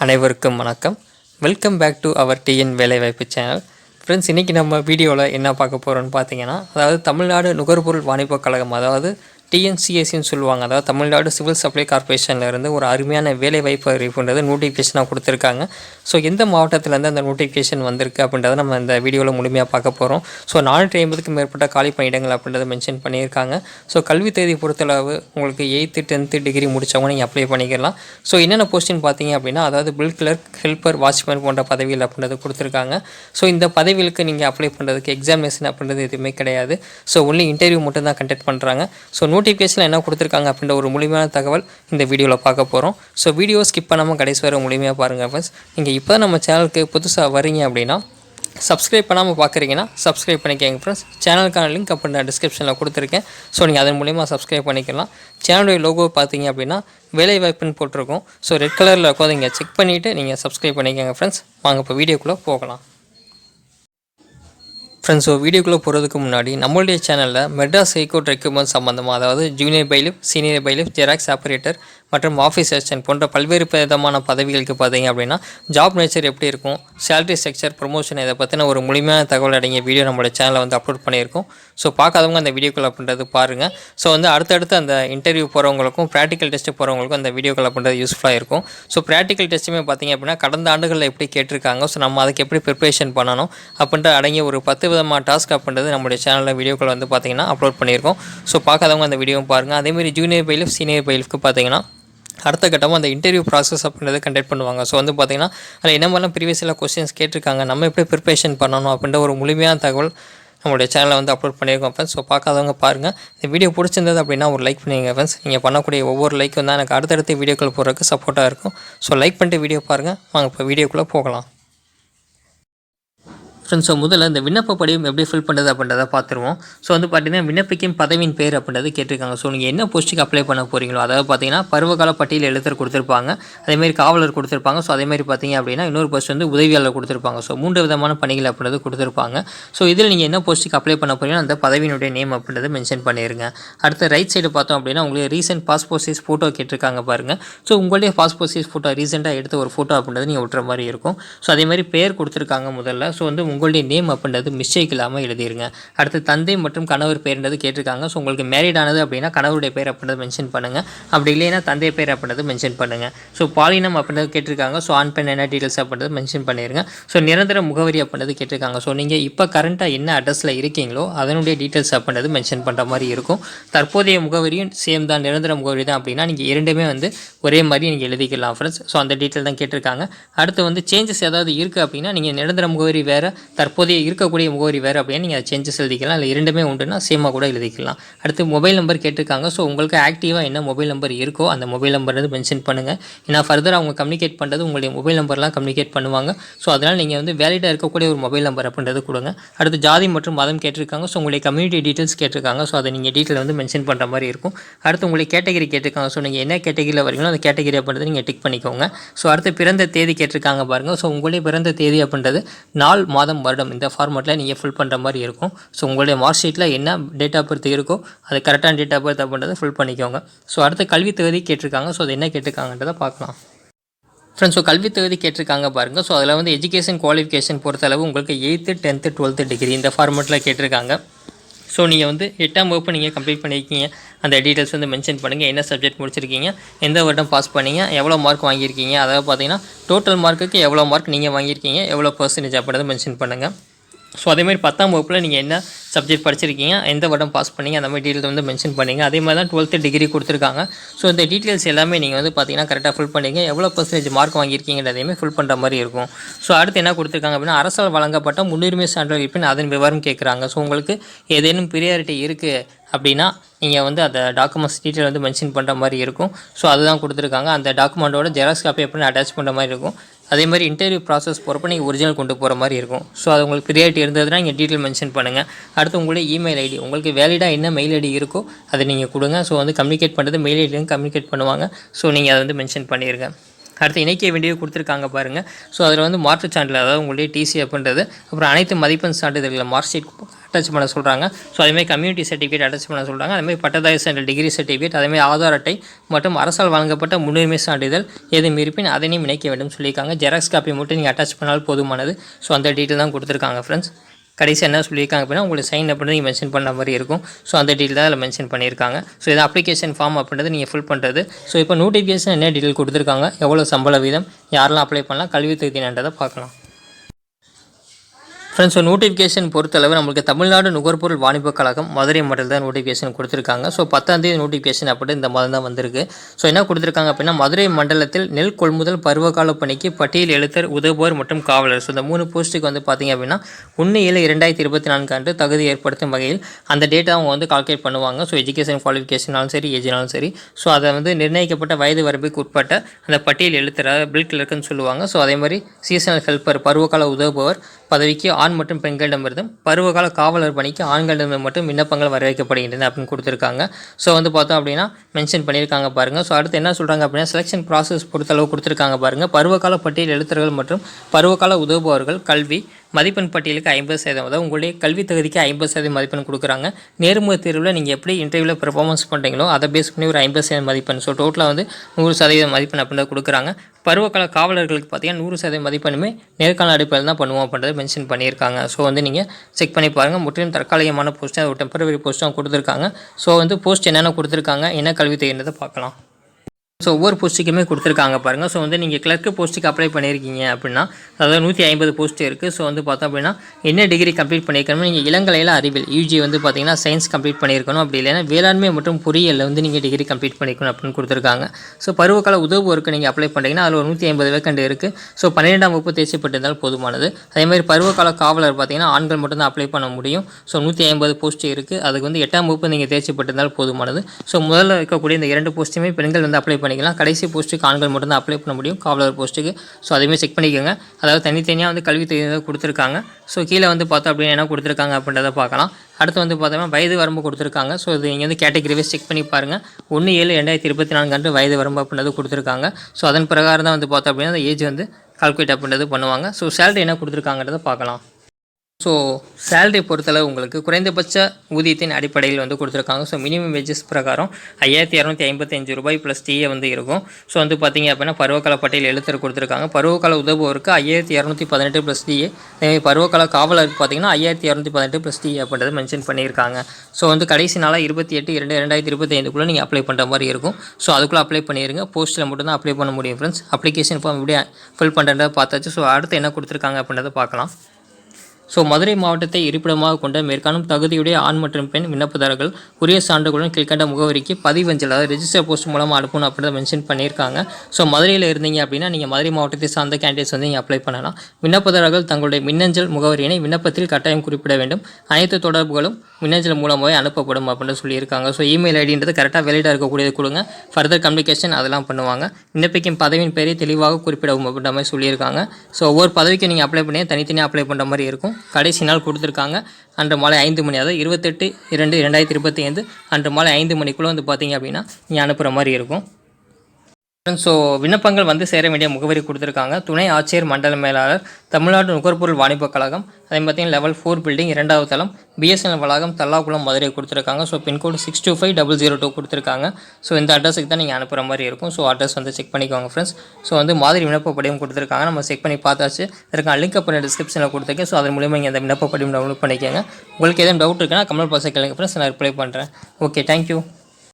அனைவருக்கும் வணக்கம். Welcome back to our TN வேலைவாய்ப்பு சேனல் ஃப்ரெண்ட்ஸ் இன்றைக்கி நம்ம வீடியோவில் என்ன பார்க்க போகிறோன்னு பார்த்தீங்கன்னா அதாவது தமிழ்நாடு நுகர்பொருள் வாணிபக் கழகம் அதாவது டிஎன்சிஎஸ்சின்னு சொல்லுவாங்க. அதாவது தமிழ்நாடு சிவில் சப்ளை கார்ப்பரேஷன்லேருந்து ஒரு அருமையான வேலைவாய்ப்பு அறிவிப்புன்றது நோட்டிஃபிகேஷனாக கொடுத்துருக்காங்க. ஸோ எந்த மாவட்டத்திலேருந்து அந்த நோட்டிஃபிகேஷன் வந்திருக்கு அப்படின்றத நம்ம இந்த வீடியோவில் முழுமையாக பார்க்க போகிறோம் ஸோ நானூற்றி ஐம்பதுக்கும் மேற்பட்ட காலி பணியிடங்கள் அப்படின்றத மென்ஷன் பண்ணியிருக்காங்க. ஸோ கல்வி தேதி பொறுத்தளவு உங்களுக்கு எயித்து டென்த்து டிகிரி முடித்தவங்க நீங்கள் அப்ளை பண்ணிக்கலாம். ஸோ என்னென்ன போஸ்டின் பார்த்தீங்க அப்படின்னா அதாவது பில் கிளர்க் ஹெல்ப்பர் வாட்ச்மேன் போன்ற பதவிகள் அப்படின்றது கொடுத்துருக்காங்க. ஸோ இந்த பதவிகளுக்கு நீங்கள் அப்ளை பண்ணுறதுக்கு எக்ஸாமினேஷன் அப்படின்றது எதுவுமே கிடையாது. ஸோ ஒன்லி இன்டர்வியூ மட்டும் தான் கண்டக்ட் பண்ணுறாங்க ஸோ நோட்டிஃபிகேஷனில் என்ன கொடுத்துருக்காங்க அப்படின்ற ஒரு முழுமையான தகவல் இந்த வீடியோவில் பார்க்க போகிறோம் ஸோ வீடியோ ஸ்கிப் பண்ணாமல் கடைசி வரை முழுமையாக பாருங்கள் ஃப்ரெண்ட்ஸ் நீங்கள் இப்போ நம்ம சேனலுக்கு புதுசாக வரீங்க அப்படின்னா சப்ஸ்கிரைப் பண்ணாமல் பார்க்குறீங்கன்னா சப்ஸ்கிரைப் பண்ணிக்கோங்க ஃப்ரெண்ட்ஸ் சேனலுக்கான லிங்க் அப்படி நான் டிஸ்கிரிப்ஷனில் கொடுத்துருக்கேன். ஸோ நீங்கள் அதன் மூலிமா சப்ஸ்கிரைப் பண்ணிக்கலாம். சேனலுடைய லோகோ பார்த்தீங்க அப்படின்னா வேலைவாய்ப்புன்னு போட்டிருக்கோம். ஸோ ரெட் கலரில் இருக்கும் இங்கே செக் பண்ணிவிட்டு நீங்கள் சப்ஸ்கிரைப் பண்ணிக்கோங்க ஃப்ரெண்ட்ஸ் வாங்க இப்போ வீடியோக்குள்ளே போகலாம். ஃப்ரெண்ட்ஸ் ஸோ வீடியோக்குள்ளே போகிறதுக்கு முன்னாடி நம்மளுடைய சேனலில் மெட்ராஸ் ஹைகோர்ட் ரெக்யூப்மெண்ட் சம்மந்தமாக அதாவது junior bailiff senior bailiff xerox operator மற்றும் ஆஃபீஸ் அசிஸ்டன்ட் போன்ற பல்வேறு விதமான பதவிகளுக்கு பார்த்தீங்க அப்படின்னா ஜாப் நேச்சர் எப்படி இருக்கும் சேலரி ஸ்ட்ரக்சர் ப்ரொமோஷன் இதை பற்றின ஒரு முழுமையான தகவல் அடங்கிய வீடியோ நம்மளோட சேனலில் வந்து அப்லோட் பண்ணியிருக்கோம். ஸோ பார்க்காதவங்க அந்த வீடியோக்குள்ள பண்ணுறது பாருங்கள் ஸோ வந்து அடுத்தடுத்து அந்த இன்டர்வியூ போகிறவங்களுக்கும் ப்ராக்டிக்கல் டெஸ்ட்டு போகிறவங்களுக்கும் அந்த வீடியோக்குள்ள பண்ணுறது யூஸ்ஃபுல்லாக இருக்கும். ஸோ ப்ராக்டிக்கல் டெஸ்ட்டுமே பார்த்தீங்க அப்படின்னா கடந்த ஆண்டுகளில் எப்படி கேட்டிருக்காங்க ஸோ நம்ம அதுக்கு எப்படி ப்ரிப்பரேஷன் பண்ணணும் அப்படின்ற அடங்கிய ஒரு பத்து விதமான டாஸ்க் அப்படின்றது நம்மளுடைய சேனலில் வீடியோக்கள் வந்து பார்த்தீங்கன்னா அப்லோட் பண்ணியிருக்கோம். ஸோ பார்க்காதவங்க அந்த வீடியோவும் பாருங்கள் அதேமாதிரி ஜூனியர் பைலஃப் சீனியர் பைலஃப்க்கு பார்த்தீங்கன்னா அடுத்த கட்டமாக அந்த இன்டர்வியூ ப்ராசஸ் அப்படின்றத கண்டக்ட் பண்ணுவாங்க. ஸோ வந்து பார்த்திங்கன்னா அதில் என்ன மாதிரிலாம் ப்ரீவியஸில் கொஸ்டின்ஸ் கேட்டிருக்காங்க நம்ம எப்படி ப்ரிப்பரேஷன் பண்ணணும் அப்படின்ற ஒரு முழுமையான தகவல் நம்மளுடைய சேனலில் வந்து அப்லோட் பண்ணியிருக்கோம் ஃப்ரெண்ட்ஸ் ஸோ பார்க்காதவங்க பாருங்கள் இந்த வீடியோ பிடிச்சிருந்தது அப்படின்னா ஒரு லைக் பண்ணிங்க ஃப்ரெண்ட்ஸ் நீங்கள் பண்ணக்கூடிய ஒவ்வொரு லைக்கும் தான் எனக்கு அடுத்தடுத்த வீடியோக்கள் போடுறதுக்கு சப்போர்ட்டாக இருக்கும். ஸோ லைக் பண்ணிட்டு வீடியோ பாருங்கள் வாங்க இப்போ வீடியோக்குள்ளே போகலாம். ஃப்ரெண்ட்ஸ் ஸோ முதல்ல இந்த விண்ணப்ப படிவம் எப்படி ஃபில் பண்ணுறது அப்படின்றத பார்த்துருவோம். ஸோ வந்து பார்த்தீங்கன்னா விண்ணப்பிக்கும் பதவியின் பேர் அப்படின்றது கேட்டிருக்காங்க. ஸோ நீங்கள் என்ன போஸ்ட்டுக்கு அப்ளை பண்ண போகிறீங்களோ அதாவது பார்த்தீங்கன்னா பருவகால பட்டியல் எழுத்தர் கொடுத்துருப்பாங்க. அதேமாதிரி காவலர் கொடுத்துருப்பாங்க. ஸோ அதேமாதிரி பார்த்தீங்க அப்படின்னா இன்னொரு போஸ்ட் வந்து உதவியாளர் கொடுத்துருப்பாங்க. ஸோ மூன்று விதமான பணிகள் அப்படின்றது கொடுத்துருப்பாங்க. ஸோ இதில் நீங்கள் என்ன போஸ்ட்டுக்கு அப்ளை பண்ண போகிறீங்களோ அந்த பதவியினுடைய நேம் அப்படின்றது மென்ஷன் பண்ணிடுங்க அடுத்து ரைட் சைடு பார்த்தோம் அப்படின்னா உங்களுக்கு ரீசெண்ட் பாஸ்போர்ட் சைஸ் ஃபோட்டோ கேட்டிருக்காங்க பாருங்கள் ஸோ உங்களுடைய பாஸ்போர்ட் சைஸ் ஃபோட்டோ ரீசெண்டாக எடுத்த ஒரு ஃபோட்டோ அப்படின்றது நீங்கள் விட்டுற மாதிரி இருக்கும். ஸோ அதேமாதிரி பேர் கொடுத்துருக்காங்க முதல்ல. ஸோ வந்து உங்களுடைய நேம் அப்படின்றது மிஸ்டேக் இல்லாமல் எழுதிருங்க. அடுத்து தந்தை மற்றும் கணவர் பேர்ன்றது கேட்டிருக்காங்க. ஸோ உங்களுக்கு மேரிட் ஆனது அப்படின்னா கணவருடைய பேர் அப்படின்றது மென்ஷன் பண்ணுங்கள் அப்படி இல்லைன்னா தந்தை பேர் அப்படின்றது மென்ஷன் பண்ணுங்கள் ஸோ பாலினம் அப்படின்றது கேட்டிருக்காங்க. ஸோ ஆண் பெண் என்ன டீட்டெயில்ஸ் அப்படின்றது மென்ஷன் பண்ணிடுங்க ஸோ நிரந்தர முகவரி அப்படின்றது கேட்டிருக்காங்க. ஸோ நீங்கள் இப்போ கரண்ட்டாக என்ன அட்ரஸில் இருக்கீங்களோ அதனுடைய டீட்டெயில்ஸ் அப்படின்றது மென்ஷன் பண்ணுற மாதிரி இருக்கும். தற்போதைய முகவரியும் சேம் தான். நிரந்தர முகவரி தான் அப்படின்னா நீங்கள் இரண்டுமே வந்து ஒரே மாதிரி நீங்கள் எழுதிக்கலாம் ஃப்ரெண்ட்ஸ் ஸோ அந்த டீட்டெயில் தான் கேட்டிருக்காங்க. அடுத்து வந்து சேஞ்சஸ் ஏதாவது இருக்குது அப்படின்னா நீங்கள் நிரந்தர முகவரி வேறு தற்போதைய இருக்கக்கூடிய முகவரி வேறு அப்படின்னு நீங்கள் சேஞ்சஸ் எழுதிக்கலாம். இல்லை இரண்டுமே உண்டுன்னா சேமாக கூட எழுதிக்கலாம். அடுத்து மொபைல் நம்பர் கேட்டிருக்காங்க. ஸோ உங்களுக்கு ஆக்டிவாக என்ன மொபைல் நம்பர் இருக்கோ அந்த மொபைல் நம்பர் வந்து மென்ஷன் பண்ணுங்கள் ஏன்னா ஃபர்தர் அவங்க கம்யூனிகேட் பண்ணுறது உங்களுடைய மொபைல் நம்பர்லாம் கம்யூனிகேட் பண்ணுவாங்க. ஸோ அதனால் நீங்கள் வந்து வேலிடாக இருக்கக்கூடிய ஒரு மொபைல் நம்பர் அப்படின்றது கொடுங்க. அடுத்து ஜாதி மற்றும் மதம் கேட்டிருக்காங்க. ஸோ உங்களுடைய கம்யூனிட்டி டீட்டெயில்ஸ் கேட்டிருக்காங்க. ஸோ அதை நீங்கள் டீட்டெயில் வந்து மென்ஷன் பண்ணுற மாதிரி இருக்கும். அடுத்து உங்களுடைய கேட்டகரி கேட்டிருக்காங்க. ஸோ நீங்கள் என்ன கேட்டகரியில் வரீங்களோ அந்த கேட்டகரி அப்படின்றத நீங்கள் டிக் பண்ணிக்கோங்க. ஸோ அடுத்து பிறந்த தேதி கேட்டிருக்காங்க பாருங்கள் ஸோ உங்களுடைய பிறந்த தேதி அப்படின்றது நாள் மாதம் வருடம். இந்த ஃபார்மேட்டில் நீங்கள் ஃபில் பண்ணுற மாதிரி இருக்கும். ஸோ உங்களுடைய மார்க் ஷீட்டில் என்ன டேட் ஆஃப் பர்த் இருக்கோ அது கரெக்டான டேட் ஆஃப் பர்த் அப்படின்றத ஃபில் பண்ணிக்கோங்க. ஸோ அடுத்த கல்வி தகுதி கேட்டிருக்காங்க. ஸோ அது என்ன கேட்டிருக்காங்கன்றதை பார்க்கலாம். ஃப்ரெண்ட்ஸ் ஸோ கல்வி தகுதி கேட்டிருக்காங்க பாருங்கள் ஸோ அதில் வந்து எஜுகேஷன் குவாலிஃபிகேஷன் பொறுத்தளவு உங்களுக்கு எயித்து டென்த்து டுவெல்த்து டிகிரி இந்த ஃபார்மேட்டில் கேட்டிருக்காங்க. ஸோ நீங்கள் வந்து எட்டாம் வகுப்பு நீங்கள் கம்ப்ளீட் பண்ணியிருக்கீங்க அந்த டீட்டெயில்ஸ் வந்து மென்ஷன் பண்ணுங்கள் என்ன சப்ஜெக்ட் முடிச்சிருக்கீங்க? எந்த வருடம் பாஸ் பண்ணீங்க? எவ்வளோ மார்க் வாங்கியிருக்கீங்க? அதாவது பார்த்தீங்கன்னா டோட்டல் மார்க்குக்கு எவ்வளோ மார்க் நீங்கள் வாங்கியிருக்கீங்க? எவ்வளோ பர்சன்டேஜ் அப்படின்றத மென்ஷன் பண்ணுங்கள் ஸோ அதேமாதிரி பத்தாம் வகுப்பில் நீங்கள் என்ன சப்ஜெக்ட் படிச்சிருக்கீங்க எந்த வருடம் பாஸ் பண்ணீங்க அந்த மாதிரி டீட்டெயில் வந்து மென்ஷன் பண்ணிங்க. அதே மாதிரி தான் டுவெல்த்து டிகிரி கொடுத்துருக்காங்க. ஸோ இந்த டீட்டெயில்ஸ் எல்லாமே நீங்கள் வந்து பார்த்தீங்கன்னா கரெக்டாக ஃபில் பண்ணிங்க. எவ்வளோ பர்சன்டேஜ் மார்க் வாங்கியிருக்கீங்கிறதையுமே ஃபில் பண்ணுற மாதிரி இருக்கும். ஸோ அடுத்து என்ன கொடுத்துருக்காங்க அப்படின்னா அரசால் வழங்கப்பட்ட முன்னுரிமை சான்றிதழ் இருப்பின் அதன் விவரம் கேட்குறாங்க ஸோ உங்களுக்கு ஏதேனும் ப்ரியாரிட்டி இருக்குது அப்படின்னா நீங்கள் வந்து அந்த டாக்குமெண்ட்ஸ் டீட்டெயில் வந்து மென்ஷன் பண்ணுற மாதிரி இருக்கும். ஸோ அதுதான் கொடுத்துருக்காங்க. அந்த டாக்குமெண்ட்டோட ஜெராக்ஸ் காப்பி எப்படின்னு அட்டாச் பண்ணுற மாதிரி இருக்கும். அதே மாதிரி இன்டர்வியூ ப்ராசஸ் போகிறப்ப நீங்கள் ஒரிஜினல் கொண்டு போகிற மாதிரி இருக்கும். ஸோ அது உங்களுக்கு ப்ரியாரிட்டி இருந்ததுன்னா நீங்கள் டீட்டெயில் மென்ஷன் பண்ணுங்கள் அடுத்து உங்களுடைய இமெயில் ஐடி உங்களுக்கு வேலிடாக என்ன மெயில் ஐடி இருக்கோ அதை நீங்கள் கொடுங்க. ஸோ வந்து கம்யூனிகேட் பண்ணுறது மெயில் ஐடியும் கம்யூனிகேட் பண்ணுவாங்க. ஸோ நீங்கள் அதை வந்து மென்ஷன் பண்ணிடுங்க அடுத்து இணைக்க வேண்டியது கொடுத்துருக்காங்க பாருங்கள் ஸோ அதில் வந்து மாற்றுச் சான்றிதழ் அதாவது உங்களுடைய டிசி அப்படின்றது அப்புறம் அனைத்து மதிப்பெண் சான்றிதழ்களை மார்க் ஷீட் அட்டாச் பண்ண சொல்கிறாங்க ஸோ அதேமாதிரி கம்யூனிட்டி சர்டிஃபிகேட் அட்டாச் பண்ண சொல்கிறாங்க அதேமாதிரி பட்டதாரி சான்று டிகிரி சர்டிஃபிகேட் அதேமாதிரி ஆதார் அட்டை மற்றும் அரசால் வழங்கப்பட்ட முன்னுரிமை சான்றிதழ் எதுவும் இருப்பின் அதனையும் இணைக்க வேண்டும் சொல்லியிருக்காங்க. ஜெராக்ஸ் காப்பி மட்டும் நீங்கள் அட்டாச் பண்ணால் போதுமானது. ஸோ அந்த டீட்டெயில் தான் கொடுத்துருக்காங்க ஃப்ரெண்ட்ஸ் கடைசி என்ன சொல்லியிருக்காங்க அப்படின்னா உங்களுக்கு சைன் அப்படின்னு நீங்கள் மென்ஷன் பண்ண மாதிரி இருக்கும். ஸோ அந்த டீட்டெயில் தான் அதில் மென்ஷன் பண்ணியிருக்காங்க. ஸோ இது அப்ளிகேஷன் ஃபார்ம் அப்படின்றது நீங்கள் ஃபில் பண்ணுறது ஸோ இப்போ நோட்டிஃபிகேஷன் என்ன டீட்டெயில் கொடுத்துருக்காங்க? எவ்வளோ சம்பள வீதம்? யாரெல்லாம் அப்ளை பண்ணலாம்? கல்வி தகுதினன்றதை பார்க்கலாம். ஃப்ரெண்ட்ஸ் ஸோ நோட்டிஃபிகேஷன் பொறுத்தளவு நம்மளுக்கு தமிழ்நாடு நுகர்பொருள் வாணிபக் கழகம் மதுரை மாவட்டத்தில் தான் நோட்டிஃபிகேஷன் கொடுத்துருக்காங்க ஸோ பத்தாந்தேதி நோட்டிஃபிகேஷன் அப்படி இந்த மாதம் தான் வந்திருக்கு. ஸோ என்ன கொடுத்துருக்காங்க அப்படின்னா மதுரை மண்டலத்தில் நெல் கொள்முதல் பருவகால பணிக்கு பட்டியல் எழுத்தர் உதவுவோர் மற்றும் காவலர். ஸோ இந்த மூணு போஸ்ட்டுக்கு வந்து பார்த்தீங்க அப்படின்னா ஒன்று ஏழு இரண்டாயிரத்தி இருபத்தி நான்கு அன்று தகுதி ஏற்படுத்தும் வகையில் அந்த டேட்டா அவங்க வந்து கால்குலேட் பண்ணுவாங்க. ஸோ எஜுகேஷன் குவாலிஃபிகேஷனாலும் சரி ஏஜினாலும் சரி. ஸோ அதை வந்து நிர்ணயிக்கப்பட்ட வயது வரம்புக்கு உட்பட்ட அந்த பட்டியல் எழுத்தராக பில் கிளர்க்குன்னு சொல்லுவாங்க. ஸோ அதே மாதிரி சீசனல் ஹெல்ப்பர் பருவகால உதவுபவர் பதவிக்கு ஆண் மற்றும் பெண்களிடமிருந்தும் பருவகால காவலர் பணிக்கு ஆண்களிடம் மட்டும் விண்ணப்பங்கள் வரவேற்கப்படுகின்றன அப்படின்னு கொடுத்துருக்காங்க. ஸோ வந்து பார்த்தோம் அப்படின்னா மென்ஷன் பண்ணியிருக்காங்க பாருங்கள் ஸோ அடுத்து என்ன சொல்கிறாங்க அப்படின்னா செலெக்ஷன் ப்ராசஸ் பொறுத்தளவு கொடுத்துருக்காங்க பாருங்கள் பருவகால பட்டியல் எழுத்தர்கள் மற்றும் பருவகால உதவுபவர்கள் கல்வி மதிப்பெண் பட்டியலுக்கு ஐம்பது சதவீதம் அதாவது உங்களுடைய கல்வி தகுதிக்கு ஐம்பது சதவீதம் மதிப்பெண் கொடுக்குறாங்க. நேர்முக தேர்வில் நீங்கள் எப்படி இன்டர்வியூவில் பெர்ஃபார்மன்ஸ் பண்ணுறீங்களோ அதை பேஸ் பண்ணி ஒரு ஐம்பது சதவீதம் மதிப்பெண். ஸோ டோட்டலாக வந்து நூறு சதவீதம் மதிப்பெண் அப்படின்னு கொடுக்குறாங்க. பருவகால காவலர்களுக்கு பார்த்தீங்கன்னா நூறு சதவீதம் மதிப்பெண்ணுமே நேர்காணல் அடிப்படையில் தான் பண்ணுவோம் அப்படின்றத மென்ஷன் பண்ணியிருக்காங்க. ஸோ வந்து நீங்கள் செக் பண்ணி பாருங்கள் முற்றிலும் தற்காலிகமான போஸ்ட்டு ஒரு டெம்பரவரி போஸ்ட்டும் கொடுத்துருக்காங்க. ஸோ வந்து போஸ்ட் என்னென்ன கொடுத்துருக்காங்க என்ன கல்வி தேவைன்றதை பார்க்கலாம். ஸோ ஒவ்வொரு போஸ்ட்டுக்குமே கொடுத்துருக்காங்க பாருங்கள் ஸோ வந்து நீங்கள் கிளர்க்கு போஸ்ட்டுக்கு அப்ளை பண்ணியிருக்கீங்க அப்படின்னா அதாவது நூற்றி ஐம்பது போஸ்ட்டு இருக்குது ஸோ வந்து பார்த்தோம் அப்படின்னா என்ன டிகிரி கம்ப்ளீட் பண்ணியிருக்கணும் நீங்கள் இளங்கலையில் அறிவியல் யூஜி வந்து பார்த்தீங்கன்னா சயின்ஸ் கம்ப்ளீட் பண்ணியிருக்கணும் அப்படி இல்லைன்னா வேளாண்மை மற்றும் பொறியியலில் வந்து நீங்கள் டிகிரி கம்ப்ளீட் பண்ணிக்கணும் அப்படின்னு கொடுத்துருக்காங்க. ஸோ பருவகால உதவுவோருக்கு நீங்கள் அப்ளை பண்ணுறீங்கன்னா அதில் ஒரு நூற்றி ஐம்பது வேக்கண்ட் இருக்குது ஸோ பன்னிரெண்டாம் வகுப்பு தேர்ச்சிப்பட்டிருந்தால் போதுமானது. அதே மாதிரி பருவகால காவலர் பார்த்தீங்கன்னா ஆண்கள் மட்டும்தான் அப்ளை பண்ண முடியும். ஸோ நூற்றி ஐம்பது போஸ்ட் இருக்குது அதுக்கு வந்து எட்டாம் வகுப்பு நீங்கள் தேர்ச்சிப்பட்டிருந்தால் போதுமானது. ஸோ முதல்ல இருக்கக்கூடிய இந்த இரண்டு போஸ்ட்டுமே பெண்கள் வந்து அப்ளை பண்ணி பண்ணிக்கலாம். கடைசி போஸ்ட்டுக்கு ஆண்கள் மட்டும்தான் அப்ளை பண்ண முடியும். காவலர் போஸ்ட்டுக்கு ஸோ அதையுமே செக் பண்ணிக்கோங்க. அதாவது தனித்தனியாக வந்து கல்வி தகுதி கொடுத்துருக்காங்க. ஸோ கீழே வந்து பார்த்தோம் அப்படின்னா என்ன கொடுத்துருக்காங்க அப்படின்றத பார்க்கலாம். அடுத்து வந்து பார்த்தோம்னா வயது வரம்பு கொடுத்துருக்காங்க. ஸோ இது நீங்கள் வந்து கேட்டகரி செக் பண்ணி பாருங்கள் ஒன்று ஏழு ரெண்டாயிரத்தி இருபத்தி நான்கு அன்று வயது வரம்பு அப்படின்றது கொடுத்துருக்காங்க. ஸோ அதன் பிரகாரம் தான் வந்து பார்த்தோம் அப்படின்னா அந்த ஏஜ் வந்து கால்குலேட் அப்படின்றது பண்ணுவாங்க. ஸோ சேலரி என்ன கொடுத்துருக்காங்கன்றதை பார்க்கலாம். ஸோ சேலரி பொறுத்தளவு உங்களுக்கு குறைந்தபட்ச ஊதியத்தின் அடிப்படையில் வந்து கொடுத்துருக்காங்க. ஸோ மினிமம் வேஜஸ் பிரகாரம் ஐயாயிரத்தி இரநூத்தி ஐம்பத்தஞ்சு ரூபாய் ப்ளஸ் டிஏ வந்து இருக்கும். ஸோ வந்து பார்த்தீங்க அப்படின்னா பருவகால பட்டியல் எழுத்தர் கொடுத்துருக்காங்க. பருவகால உதவுவோருக்கு ஐயாயிரத்தி இரநூத்தி பதினெட்டு ப்ளஸ் டிஏ அதேமாதிரி பருவகால காவலருக்கு பார்த்தீங்கன்னா ஐயாயிரத்தி இரநூத்தி பதினெட்டு ப்ளஸ் டிஏ அப்படின்றத மென்ஷன் பண்ணியிருக்காங்க. ஸோ வந்து கடைசி நாளாக இருபத்தி எட்டு இரண்டு ரெண்டாயிரத்தி இருபத்தி ஐந்துக்குள்ளே நீங்கள் அப்ளை பண்ணுற மாதிரி இருக்கும். ஸோ அதுக்குள்ளே அப்ளை பண்ணிடுங்க போஸ்ட்டில் மட்டும் தான் அப்ளை பண்ண முடியும் ஃப்ரெண்ட்ஸ் அப்ளிகேஷன் ஃபார்ம் எப்படி ஃபில் பண்ணுறத பார்த்தாச்சு. ஸோ அடுத்து என்ன கொடுத்துருக்காங்க அப்படின்றத பார்க்கலாம். ஸோ மதுரை மாவட்டத்தை இருப்பிடமாக கொண்ட மேற்காணும் தகுதியுடைய ஆண் மற்றும் பெண் விண்ணப்பதாரர்கள் உரிய சான்றுகளுடன் கீழ்கண்ட முகவரிக்கு பதிவஞ்சல் அதாவது ரெஜிஸ்டர் போஸ்ட் மூலமாக அனுப்பணும் அப்படின்னு மென்ஷன் பண்ணியிருக்காங்க. ஸோ மதுரையில் இருந்தீங்க அப்படின்னா நீங்கள் மதுரை மாவட்டத்தை சார்ந்த கேண்டிடேட்ஸ் வந்து நீங்கள் அப்ளை பண்ணலாம். விண்ணப்பதாரர்கள் தங்களுடைய மின்னஞ்சல் முகவரியினை விண்ணப்பத்தில் கட்டாயம் குறிப்பிட வேண்டும். அனைத்து தொடர்புகளும் மின்னஞ்சல் மூலமாகவே அனுப்பப்படும் அப்படின்னு சொல்லியிருக்காங்க. ஸோ இமெயில் ஐடின்றது கரெக்டாக வெளியிட இருக்கக்கூடியது கொடுங்க. ஃபர்தர் கம்யூனிகேஷன் அதெல்லாம் பண்ணுவாங்க. விண்ணப்பிக்கும் பதவியின் பெயரை தெளிவாக குறிப்பிடவும் அப்படின்ற மாதிரி சொல்லியிருக்காங்க. ஸோ ஒவ்வொரு பதவிக்கும் நீங்கள் அப்ளை பண்ணி தனித்தனியாக அப்ளை பண்ணுற மாதிரி இருக்கும். கடைசி நாள் கொடுத்துருக்காங்க. அன்று மாலை ஐந்து மணி அதாவது இருபத்தெட்டு இரண்டு ரெண்டாயிரத்தி இருபத்தி ஐந்து அன்று மாலை ஐந்து மணிக்குள்ளே வந்து பார்த்தீங்க அப்படின்னா நீங்கள் அனுப்புகிற மாதிரி இருக்கும். ஸோ விண்ணப்பங்கள் வந்து சேர வேண்டிய முகவரி கொடுத்துருக்காங்க. துணை ஆட்சியர் மண்டல மேலாளர் தமிழ்நாடு நுகர்பொருள் வாணிபக் கழகம் அதே பார்த்தீங்கன்னா லெவல் ஃபோர் பில்டிங் இரண்டாவது தளம் பிஎஸ்என்எல் வளாகம் தல்லாக்குளம் மதுரை கொடுத்துருக்காங்க. So pin code six two five double zero two கொடுத்துருக்காங்க. ஸோ இந்த அட்ரஸுக்கு தான் நீங்கள் அனுப்புகிற மாதிரி இருக்கும். ஸோ அட்ரஸ் வந்து செக் பண்ணிக்கோங்க ஃப்ரெண்ட்ஸ் ஸோ வந்து மாதிரி விண்ணப்பப்படியும் கொடுத்துருக்காங்க. நம்ம செக் பண்ணி பார்த்தாச்சு. இதற்கான லிங்க் அப்புறம் டிஸ்கிரிப்ஷனில் கொடுத்துருக்கேன். ஸோ அதன் மூலியமாக நீங்கள் அந்த விண்ணப்பப்படியும் டவுன்லோட் பண்ணிக்கோங்க. உங்களுக்கு எதுவும் டவுட் இருக்குன்னா கமல் பாசை கேளுங்க ஃப்ரெண்ட்ஸ் நான் ரிப்ளை பண்ணுறேன் ஓகே தேங்க்யூ